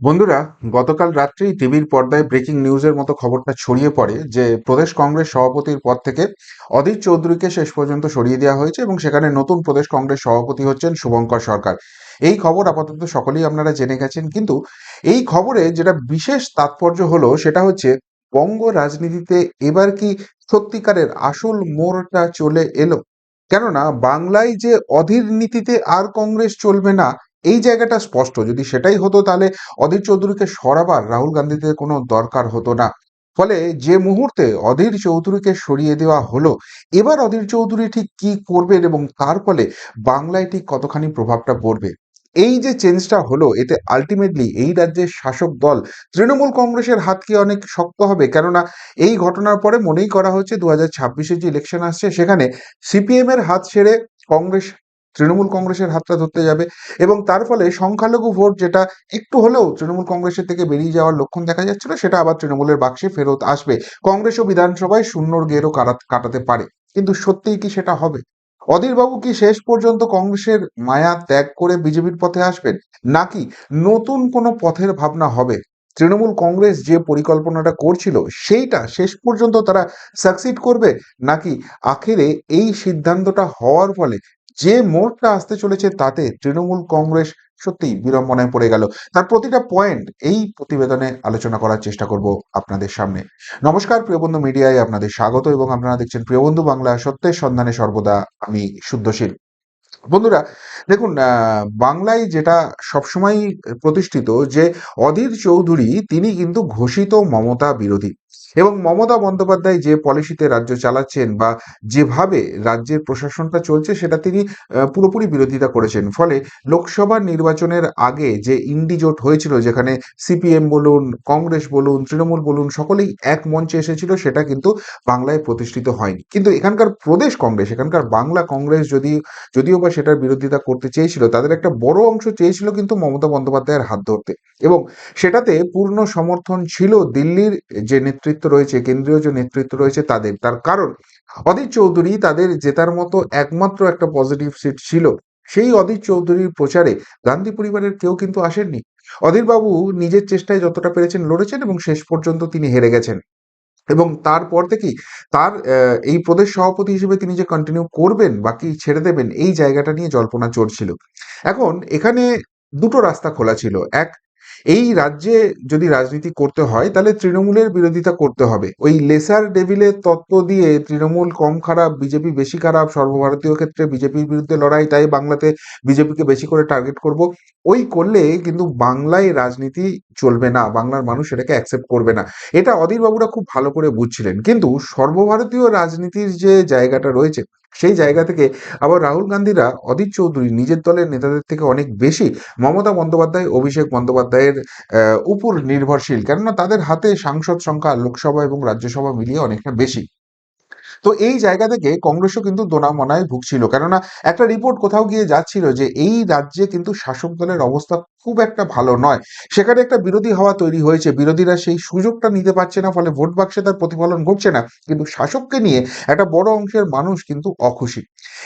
বন্ধুরা, গতকাল রাত্রেই টিভির পর্দায় ব্রেকিং নিউজের মতো খবরটা ছড়িয়ে পড়ে যে প্রদেশ কংগ্রেস সভাপতির পদ থেকে অধীর চৌধুরীকে শেষ পর্যন্ত সরিয়ে দেওয়া হয়েছে এবং সেখানে নতুন প্রদেশ কংগ্রেস সভাপতি হচ্ছেন শুভঙ্কর সরকার। এই খবর আপাতত সকলেই আপনারা জেনে গেছেন, কিন্তু এই খবরে যেটা বিশেষ তাৎপর্য হলো সেটা হচ্ছে, বঙ্গ রাজনীতিতে এবার কি সত্যিকারের আসল মোড়টা চলে এলো? কেননা, বাংলায় যে অধীর নীতিতে আর কংগ্রেস চলবে না এই জায়গাটা স্পষ্ট। যদি সেটাই হতো তাহলে অধীর চৌধুরীকে সরাবার রাহুল গান্ধীদের কোনো দরকার হতো না। ফলে যে মুহূর্তে অধীর চৌধুরীকে সরিয়ে দেওয়া হলো, এবার অধীর চৌধুরী ঠিক কি করবেন এবং তার ফলে বাংলায় ঠিক কতখানি প্রভাবটা পড়বে? এই যে চেঞ্জটা হলো, এতে আলটিমেটলি এই রাজ্যের শাসক দল তৃণমূল কংগ্রেসের হাত কি অনেক শক্ত হবে? কেননা এই ঘটনার পরে মনেই করা হচ্ছে, দু হাজার যে ইলেকশন আসছে, সেখানে সিপিএম এর হাত ছেড়ে কংগ্রেস তৃণমূল কংগ্রেসের হাতটা ধরতে যাবে এবং তার ফলে সংখ্যালঘু ভোট যেটা একটু হলেও তৃণমূল কংগ্রেসের থেকে বেরিয়ে যাওয়ার লক্ষণ দেখা যাচ্ছিল, সেটা আবার তৃণমূলের বাক্সে ফেরত আসবে। কংগ্রেসও বিধানসভায় শূন্যর গেরও কাটাতে পারে। কিন্তু সত্যিই কি সেটা হবে? অধীরবাবু কি শেষ পর্যন্ত কংগ্রেসের মায়া ত্যাগ করে বিজেপির পথে আসবেন? নাকি নতুন কোনো পথের ভাবনা হবে? তৃণমূল কংগ্রেস যে পরিকল্পনাটা করছিল, সেইটা শেষ পর্যন্ত তারা সাকসিড করবে? নাকি আখেরে এই সিদ্ধান্তটা হওয়ার ফলে যে মোড়টা আসতে চলেছে তাতে তৃণমূল কংগ্রেস সত্যিই বিড়ম্বনায় পড়ে গেল। তার প্রতিটা পয়েন্ট এই প্রতিবেদনে আলোচনা করার চেষ্টা করব আপনাদের সামনে। নমস্কার, প্রিয় বন্ধু মিডিয়ায় আপনাদের স্বাগত এবং আপনারা দেখছেন প্রিয় বন্ধু বাংলা সত্যের সন্ধানে সর্বদা আমি শুদ্ধশীল। বন্ধুরা, দেখুন বাংলায় যেটা সবসময় প্রতিষ্ঠিত যে অধীর চৌধুরী, তিনি কিন্তু ঘোষিত মমতা বিরোধী। এবং মমতা বন্দ্যোপাধ্যায় যে পলিসিতে রাজ্য চালাচ্ছেন বা যেভাবে রাজ্যের প্রশাসনটা চলছে, সেটা তিনি পুরোপুরি বিরোধিতা করেছেন। ফলে লোকসভা নির্বাচনের আগে যে ইন্ডি জোট হয়েছিল, যেখানে সিপিএম বলুন, কংগ্রেস বলুন, তৃণমূল বলুন, সকলেই এক মঞ্চে এসেছিল, সেটা কিন্তু বাংলায় প্রতিষ্ঠিত হয়নি। কিন্তু এখানকার প্রদেশ কংগ্রেস, এখানকার বাংলা কংগ্রেস যদি, যদিও বা সেটার বিরোধিতা করতে চেয়েছিল, তাদের একটা বড় অংশ চেয়েছিল কিন্তু মমতা বন্দ্যোপাধ্যায়ের হাত ধরতে। এবং সেটাতে পূর্ণ সমর্থন ছিল দিল্লির যে নেতৃত্ব রয়েছে, কেন্দ্রীয় যে নেতৃত্ব রয়েছে তাদের, তার কারণ অধীর চৌধুরী তাদের জেতার মতো একমাত্র একটা পজিটিভ সিট ছিল। সেই অধীর চৌধুরীর প্রচারে গান্ধী পরিবারের কেউ কিন্তু আসেননি। অধীর বাবু নিজের চেষ্টায় যতটা পেরেছেন লড়েছেন এবং শেষ পর্যন্ত তিনি হেরে গেছেন। এবং তারপর থেকেই তার এই প্রদেশ সভাপতি হিসেবে তিনি যে কন্টিনিউ করবেন বাকি ছেড়ে দেবেন, এই জায়গাটা নিয়ে জল্পনা চলছিল। এখন এখানে দুটো রাস্তা খোলা ছিল। এক এই রাজ্যে যদি রাজনীতি করতে হয়, তাহলে তৃণমূলের বিরোধিতা করতে হবে। ওই লেসার ডেভিলের তত্ত্ব দিয়ে তৃণমূল কম খারাপ, বিজেপি বেশি খারাপ, সর্বভারতীয় ক্ষেত্রে বিজেপির বিরুদ্ধে লড়াই, তাই বাংলাতে বিজেপিকে বেশি করে টার্গেট করব। ওই করলে কিন্তু বাংলায় রাজনীতি চলবে না, বাংলার মানুষ এটাকে অ্যাকসেপ্ট করবে না। এটা অধীর বাবুরা খুব ভালো করে বুঝছিলেন। কিন্তু সর্বভারতীয় রাজনীতির যে জায়গাটা রয়েছে সেই জায়গা থেকে আবার রাহুল গান্ধীরা অদিত চৌধুরী নিজের দলের নেতাদের থেকে অনেক বেশি মমতা বন্দ্যোপাধ্যায়, অভিষেক বন্দ্যোপাধ্যায়ের উপর নির্ভরশীল। কেননা তাদের হাতে সাংসদ সংখ্যা লোকসভা এবং রাজ্যসভা মিলিয়ে অনেকটা বেশি। তো এই জায়গা থেকে কংগ্রেসও কিন্তু দোনামনায় ভুগছিল। কেননা একটা রিপোর্ট কোথাও গিয়ে যাচ্ছিল যে এই রাজ্যে কিন্তু শাসক দলের অবস্থা খুব একটা ভালো নয়। সেখানে একটা বিরোধী হওয়া তৈরি হয়েছে। বিরোধীরা সেই সুযোগটা নিতে পারছে না, ফলে ভোট বাক্সে তার প্রতিফলন ঘটছে না। কিন্তু শাসককে নিয়ে একটা বড় অংশের মানুষ কিন্তু অখুশি।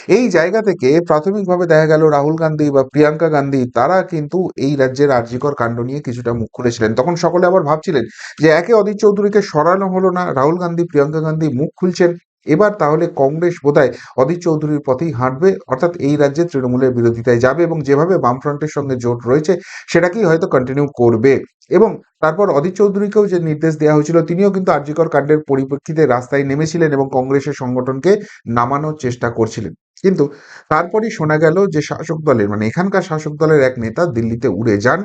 এই জায়গা থেকে প্রাথমিকভাবে দেখা গেল রাহুল গান্ধী বা প্রিয়াঙ্কা গান্ধী, তারা কিন্তু এই রাজ্যের আর্যিকর কাণ্ড নিয়ে কিছুটা মুখ খুলেছিলেন। তখন সকলে আবার ভাবছিলেন যে একে অধীর চৌধুরীকে সরানো হলো না। রাহুল গান্ধী, প্রিয়াঙ্কা গান্ধী মুখ খুলছেন। এবার তাহলে কংগ্রেস বোধহয় অধীর চৌধুরীর পথেই হাঁটবে, অর্থাৎ এই রাজ্যে তৃণমূলের বিরোধিতায় যাবে এবং যেভাবে বামফ্রন্টের সঙ্গে জোট রয়েছে, সেটাকেই হয়তো কন্টিনিউ করবে। এবং তারপর অধীর চৌধুরীকেও যে নির্দেশ দেওয়া হয়েছিল, তিনিও কিন্তু আর্যিকর কাণ্ডের পরিপ্রেক্ষিতে রাস্তায় নেমেছিলেন এবং কংগ্রেসের সংগঠনকে নামানোর চেষ্টা করছিলেন। কিন্তু তারপরই শোনা গেল যে শাসক দলের মানে এখানকার শাসক দলের এক নেতা দিল্লিতে উড়ে যান।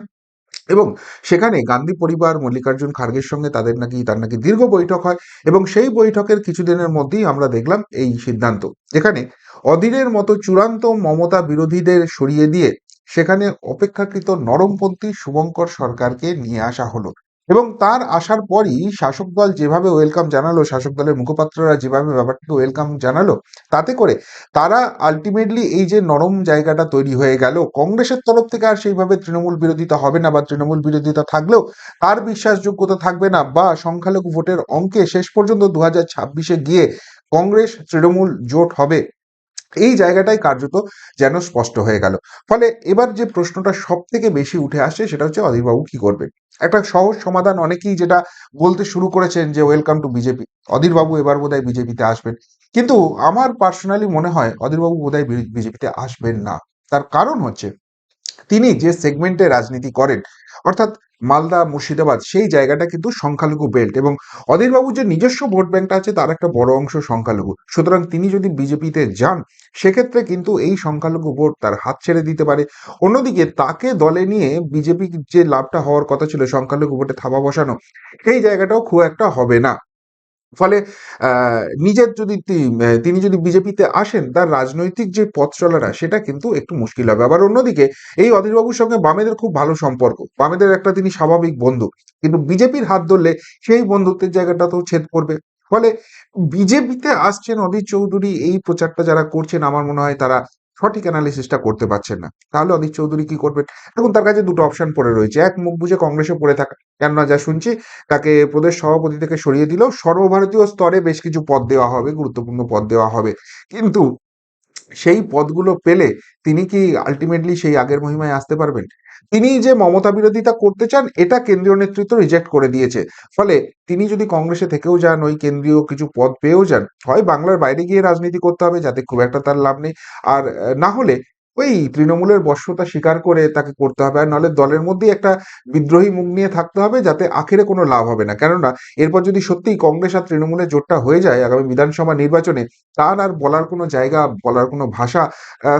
এবং সেখানে গান্ধী পরিবার, মল্লিকার্জুন খার্গের সঙ্গে তাদের নাকি, তার নাকি দীর্ঘ বৈঠক হয় এবং সেই বৈঠকের কিছুদিনের মধ্যেই আমরা দেখলাম এই সিদ্ধান্ত। যেখানে অধীরের মতো চূড়ান্ত মমতা বিরোধীদের সরিয়ে দিয়ে সেখানে অপেক্ষাকৃত নরমপন্থী শুভঙ্কর সরকারকে নিয়ে আসা হলো। এবং তার আসার পরই শাসক দল যেভাবে ওয়েলকাম জানালো, শাসক দলের মুখপাত্ররা যেভাবে ব্যাপারটাকে ওয়েলকাম জানালো, তাতে করে তারা আলটিমেটলি এই যে নরম জায়গাটা তৈরি হয়ে গেল, কংগ্রেসের তরফ থেকে আর সেইভাবে তৃণমূল বিরোধিতা হবে না বা তৃণমূল বিরোধিতা থাকলেও তার বিশ্বাসযোগ্যতা থাকবে না বা সংখ্যালঘু ভোটের অঙ্কে শেষ পর্যন্ত দু হাজার ছাব্বিশে গিয়ে কংগ্রেস তৃণমূল জোট হবে। এই জায়গাটাই কার্যত যেন স্পষ্ট হয়ে গেল। ফলে এবার যে প্রশ্নটা সব থেকে বেশি উঠে আসে সেটা হচ্ছে, অধীরবাবু কি করবেন? একটা সহজ সমাধান অনেকেই যেটা বলতে শুরু করেছেন যে ওয়েলকাম টু বিজেপি অধীরবাবু এবার বোধহয় বিজেপিতে আসবেন। কিন্তু আমার পার্সোনালি মনে হয়, অধীরবাবু বোধহয় বিজেপিতে আসবেন না। তার কারণ হচ্ছে তিনি যে সেগমেন্টে রাজনীতি করেন, অর্থাৎ মালদা, মুর্শিদাবাদ, সেই জায়গাটা কিন্তু সংখ্যালঘু বেল্ট এবং অধীরবাবু যে নিজস্ব ভোট ব্যাংকটা আছে তার একটা বড় অংশ সংখ্যালঘু। সুতরাং তিনি যদি বিজেপিতে যান, সেক্ষেত্রে কিন্তু এই সংখ্যালঘু ভোট তার হাত ছেড়ে দিতে পারে। অন্যদিকে তাকে দলে নিয়ে বিজেপি যে লাভটা হওয়ার কথা ছিল, সংখ্যালঘু ভোটে থাবা বসানো, সেই জায়গাটাও খুব একটা হবে না। ফলে নিজের যদি তিনি যদি বিজেপিতে আসেন, তার রাজনৈতিক যে পথ চলাটা, সেটা কিন্তু একটু মুশকিল হবে। আবার অন্যদিকে, এই অধীরবাবুর সঙ্গে বামেদের খুব ভালো সম্পর্ক। বামেদের একটা তিনি স্বাভাবিক বন্ধু। কিন্তু বিজেপির হাত ধরলে, সেই বন্ধুত্বের জায়গাটা তো ছেদ করবে ফলে বিজেপিতে আসছেন অধীর চৌধুরী, এই প্রচারটা যারা করছেন, আমার মনে হয় তারা সঠিক অ্যানালিসিসটা করতে পারছেন না। তাহলে অধীর চৌধুরী কি করবেন? এখন তার কাছে দুটো অপশন পড়ে রয়েছে। এক, মুখ বুঝে কংগ্রেসে পড়ে থাকা। কেননা যা শুনছি, তাকে প্রদেশ সভাপতি থেকে সরিয়ে দিলেও সর্বভারতীয় স্তরে বেশ কিছু পদ দেওয়া হবে, গুরুত্বপূর্ণ পদ দেওয়া হবে। কিন্তু সেই পদগুলো পেলে তিনি কি আলটিমেটলি সেই আগের মহিমায় আসতে পারবেন? তিনি যে মমতা বিরোধিতা করতে চান, এটা কেন্দ্রীয় নেতৃত্ব রিজেক্ট করে দিয়েছে। ফলে তিনি যদি কংগ্রেসে থেকেও যান, ওই কেন্দ্রীয় কিছু পদ পেয়েও যান, হয় বাংলার বাইরে গিয়ে রাজনীতি করতে হবে, যাতে খুব একটা তার লাভ নেই। আর না হলে ওই তৃণমূলের বর্ষতা স্বীকার করে তাকে করতে হবে। আর নাহলে দলের মধ্যেই একটা বিদ্রোহী মুখ নিয়ে থাকতে হবে যাতে আখেরে কোনো লাভ হবে না। কেননা এরপর যদি সত্যিই কংগ্রেস আর তৃণমূলের জোটটা হয়ে যায় আগামী বিধানসভা নির্বাচনে, তার আর বলার কোনো জায়গা, বলার কোনো ভাষা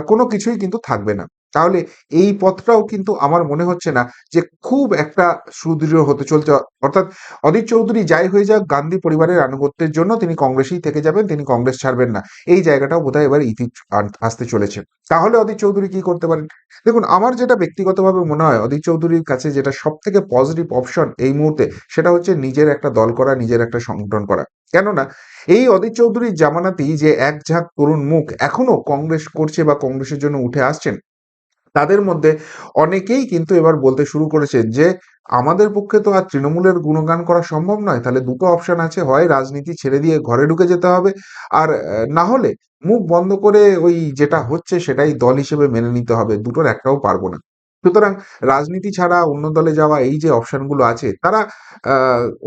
কোনো কিছুই কিন্তু থাকবে না। তাহলে এই পথটাও কিন্তু আমার মনে হচ্ছে না যে খুব একটা সুদৃঢ় হতে চলছে। অর্থাৎ অদিত চৌধুরী যাই হয়ে যাক, গান্ধী পরিবারের আনুগত্যের জন্য তিনি কংগ্রেসেই থেকে যাবেন, তিনি কংগ্রেস ছাড়বেন না। এই জায়গাটাও বোধহয় এবার ইতি আসতে চলেছে। তাহলে অদিত চৌধুরী কি করতে পারেন? দেখুন, আমার যেটা ব্যক্তিগতভাবে মনে হয় অদিত চৌধুরীর কাছে যেটা সব থেকে পজিটিভ অপশন এই মুহূর্তে, সেটা হচ্ছে নিজের একটা দল করা, নিজের একটা সংগঠন করা। কেননা, এই অদিত চৌধুরীর জামানাতেই যে এক ঝাঁক তরুণ মুখ এখনও কংগ্রেস করছে বা কংগ্রেসের জন্য উঠে আসছেন তাদের মধ্যে অনেকেই কিন্তু এবার বলতে শুরু করেছেন যে, আমাদের পক্ষে তো আর তৃণমূলের গুণগান করা সম্ভব নয়। তাহলে দুটো অপশন আছে। হয় রাজনীতি ছেড়ে দিয়ে ঘরে ঢুকে যেতে হবে। আর না হলে মুখ বন্ধ করে ওই যেটা হচ্ছে সেটাই দল হিসেবে মেনে নিতে হবে। দুটোর একটাও পারব না। সুতরাং রাজনীতি ছাড়া অন্য দলে যাওয়া এই যে অপশনগুলো আছে, তারা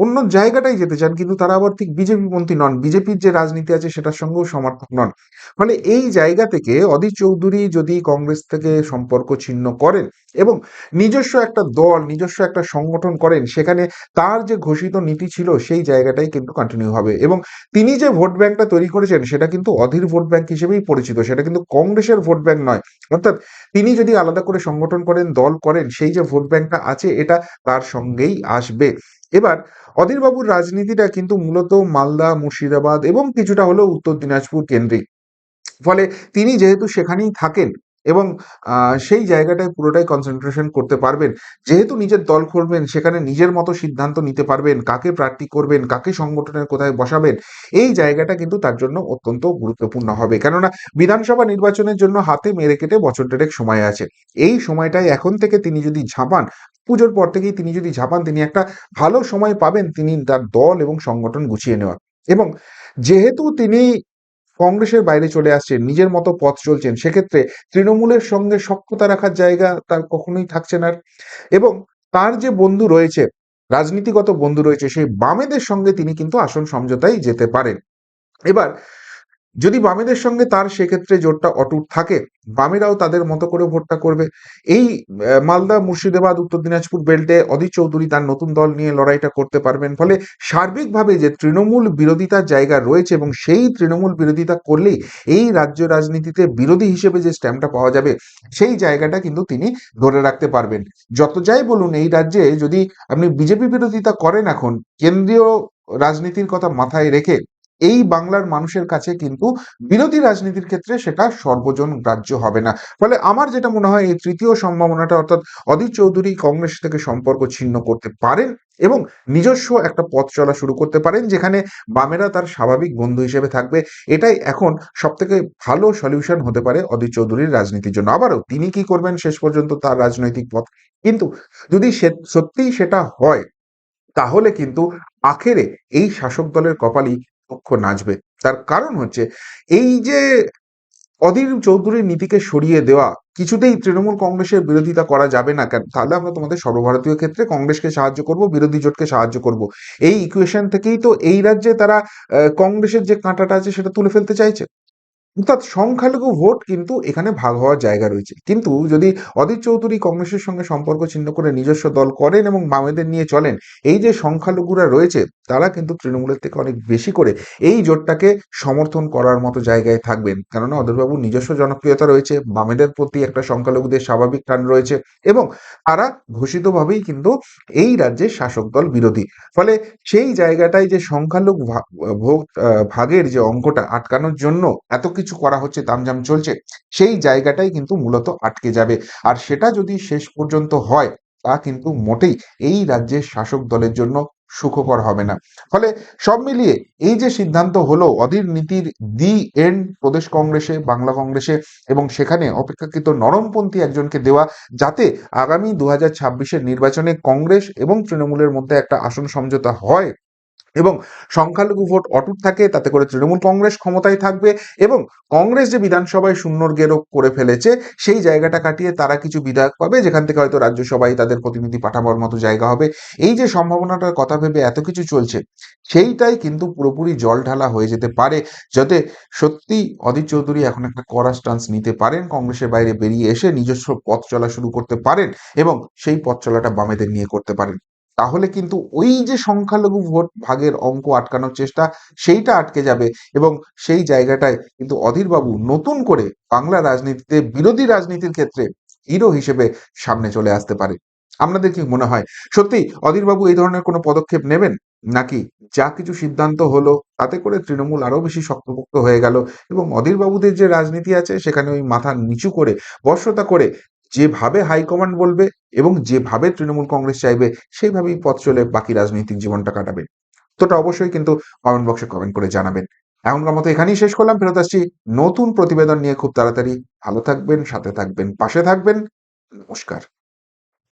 অন্য জায়গাটাই যেতে চান, কিন্তু তারা আবার ঠিক বিজেপি পন্থী নন। বিজেপির যে রাজনীতি আছে সেটার সঙ্গেও সমর্থক নন। ফলে এই জায়গা থেকে অধীর চৌধুরী যদি কংগ্রেস থেকে সম্পর্ক ছিন্ন করেন এবং নিজস্ব একটা দল, নিজস্ব একটা সংগঠন করেন, সেখানে তার যে ঘোষিত নীতি ছিল সেই জায়গাটাই কিন্তু কন্টিনিউ হবে। এবং তিনি যে ভোট ব্যাংকটা তৈরি করেছেন, সেটা কিন্তু অধীর ভোট ব্যাংক হিসেবেই পরিচিত। সেটা কিন্তু কংগ্রেসের ভোট ব্যাংক নয়। অর্থাৎ তিনি যদি আলাদা করে সংগঠন করেন দল করেন, সেই যে ভোট ব্যাংকটা আছে, এটা তার সঙ্গেই আসবে। এবার, অধীরবাবুর রাজনীতিটা কিন্তু মূলত মালদা, মুর্শিদাবাদ এবং কিছুটা হলেও উত্তর দিনাজপুর কেন্দ্রিক। ফলে তিনি যেহেতু সেখানেই থাকেন এবং সেই জায়গাটায় পুরোটাই কনসেন্ট্রেশন করতে পারবেন। যেহেতু নিজের দল করবেন, সেখানে নিজের মতো সিদ্ধান্ত নিতে পারবেন, কাকে প্রার্থী করবেন, কাকে সংগঠনের কোথায় বসাবেন, এই জায়গাটা কিন্তু তার জন্য অত্যন্ত গুরুত্বপূর্ণ হবে। কেননা, বিধানসভা নির্বাচনের জন্য হাতে মেরে কেটে বছর দেড়েক সময় আছে। এই সময়টায় এখন থেকে তিনি যদি ঝাঁপান, পুজোর পর থেকেই তিনি যদি ঝাঁপান, তিনি একটা ভালো সময় পাবেন তিনি তার দল এবং সংগঠন গুছিয়ে নেওয়ার। এবং যেহেতু তিনি কংগ্রেসের বাইরে চলে আসছেন, নিজের মতো পথ চলছেন, সেক্ষেত্রে তৃণমূলের সঙ্গে সক্ষতা রাখার জায়গা তার কখনোই থাকছে না। এবং তার যে বন্ধু রয়েছে, রাজনীতিগত বন্ধু রয়েছে, সেই বামেদের সঙ্গে তিনি কিন্তু আসন সমঝোতায় যেতে পারেন। এবার যদি বামেদের সঙ্গে তার সেক্ষেত্রে জোটটা অটুট থাকে, বামেরাও তাদের মতো করে ভোটটা করবে। এই মালদা, মুর্শিদাবাদ, উত্তর দিনাজপুর বেল্টে অধীর চৌধুরী তার নতুন দল নিয়ে লড়াইটা করতে পারবেন। ফলে সার্বিকভাবে যে তৃণমূল বিরোধিতার জায়গা রয়েছে এবং সেই তৃণমূল বিরোধিতা করলেই এই রাজ্য রাজনীতিতে বিরোধী হিসেবে যে স্ট্যাম্পটা পাওয়া যাবে, সেই জায়গাটা কিন্তু তিনি ধরে রাখতে পারবেন। যত যাই বলুন, এই রাজ্যে যদি আপনি বিজেপি বিরোধিতা করেন এখন, কেন্দ্রীয় রাজনীতির কথা মাথায় রেখে এই বাংলার মানুষের কাছে কিন্তু বিরোধী রাজনীতির ক্ষেত্রে সেটা সর্বজন গ্রাহ্য হবে না। ফলে আমার যেটা মনে হয়, এই তৃতীয় সম্ভাবনাটা অর্থাৎ অধীর চৌধুরী কংগ্রেস থেকে সম্পর্ক ছিন্ন করতে পারেন এবং নিজস্ব একটা পথ চলা শুরু করতে পারেন, যেখানে বামেরা তার স্বাভাবিক বন্ধু হিসেবে থাকবে। এটাই এখন সব থেকে ভালো সলিউশন হতে পারে অধীর চৌধুরীর রাজনীতির জন্য। আবারও তিনি কি করবেন শেষ পর্যন্ত তার রাজনৈতিক পথ? কিন্তু যদি সত্যিই সেটা হয়, তাহলে কিন্তু আখেরে এই শাসক দলের কপালই পক্ষ নাচবে। তার কারণ হচ্ছে, এই যে অধীর চৌধুরীর নীতিকে সরিয়ে দেওয়া, কিছুতেই তৃণমূল কংগ্রেসের বিরোধিতা করা যাবে না কেন? তাহলে আমরা তোমাদের সর্বভারতীয় ক্ষেত্রে কংগ্রেসকে সাহায্য করব, বিরোধী জোটকে সাহায্য করব। এই ইকুয়েশন থেকেই তো এই রাজ্যে তারা কংগ্রেসের যে কাঁটাটা আছে সেটা তুলে ফেলতে চাইছে। অর্থাৎ সংখ্যালঘু ভোট কিন্তু এখানে ভাগ হওয়ার জায়গা রয়েছে। কিন্তু যদি অধীর চৌধুরী কংগ্রেসের সঙ্গে সম্পর্ক ছিন্ন করে নিজস্ব দল করেন এবং বামেদের নিয়ে চলেন, এই যে সংখ্যালঘুরা রয়েছে, তারা কিন্তু তৃণমূলের থেকে অনেক বেশি করে এই জোটটাকে সমর্থন করার মতো জায়গায় থাকবেন। কেননা অধীরবাবুর নিজস্ব জনপ্রিয়তা রয়েছে, বামেদের প্রতি একটা সংখ্যালঘুদের স্বাভাবিক টান রয়েছে এবং তারা ঘোষিতভাবেই কিন্তু এই রাজ্যের শাসক দল বিরোধী। ফলে সেই জায়গাটায় যে সংখ্যালঘু ভাগের যে অঙ্কটা আটকানোর জন্য এত কিছু করা হচ্ছে তামজাম চলছে, সেই জায়গাটাই কিন্তু মূলত আটকে যাবে। আর সেটা যদি শেষ পর্যন্ত হয়, তা কিন্তু মোটেই এই রাজ্যের শাসক দলের জন্য সুখকর হবে না। ফলে সব মিলিয়ে এই যে সিদ্ধান্ত হলো, অধীর নীতির দি এন্ড প্রদেশ কংগ্রেসে, বাংলা কংগ্রেসে এবং সেখানে অপেক্ষাকৃত নরমপন্থী একজনকে দেওয়া, যাতে আগামী দু হাজার নির্বাচনে কংগ্রেস এবং তৃণমূলের মধ্যে একটা আসন সমঝোতা হয় এবং সংখ্যালঘু ভোট অটুট থাকে, তাতে করে তৃণমূল কংগ্রেস ক্ষমতায় থাকবে এবং কংগ্রেস যে বিধানসভায় শূন্যর গেরো করে ফেলেছে, সেই জায়গাটা কাটিয়ে তারা কিছু বিধায়ক পাবে, যেখান থেকে হয়তো রাজ্যসভায় তাদের প্রতিনিধি পাঠাবার মতো জায়গা হবে। এই যে সম্ভাবনাটার কথা ভেবে এত কিছু চলছে, সেইটাই কিন্তু পুরোপুরি জল ঢালা হয়ে যেতে পারে, যাতে সত্যি অধীর চৌধুরী এখন একটা কড়া স্টান্স নিতে পারেন, কংগ্রেসের বাইরে বেরিয়ে এসে নিজস্ব পথ চলা শুরু করতে পারেন এবং সেই পথ চলাটা বামেদের নিয়ে করতে পারেন। তাহলে কিন্তু ওই যে সংখ্যালঘু ভোট ভাগের অঙ্ক আটকানোর চেষ্টা, সেইটা আটকে যাবে এবং সেই জায়গাটায় কিন্তু অধীরবাবু নতুন করে বাংলা রাজনীতিতে বিরোধী রাজনীতির ক্ষেত্রে হিরো হিসেবে সামনে চলে আসতে পারে। আপনাদের কি মনে হয়? সত্যি অধীরবাবু এই ধরনের কোনো পদক্ষেপ নেবেন? নাকি যা কিছু সিদ্ধান্ত হলো তাতে করে তৃণমূল আরও বেশি শক্তপোক্ত হয়ে গেল এবং অধীরবাবুদের যে রাজনীতি আছে সেখানে ওই মাথা নিচু করে, বর্ষতা করে যেভাবে হাইকমান্ড বলবে এবং যেভাবে তৃণমূল কংগ্রেস চাইবে, সেইভাবেই পথ চলে বাকি রাজনৈতিক জীবনটা কাটাবে তোটা অবশ্যই কিন্তু কমেন্ট বক্সে কমেন্ট করে জানাবেন। এখনকার মতো এখানেই শেষ করলাম, ফেরত আসছি নতুন প্রতিবেদন নিয়ে খুব তাড়াতাড়ি। ভালো থাকবেন, সাথে থাকবেন, পাশে থাকবেন। নমস্কার।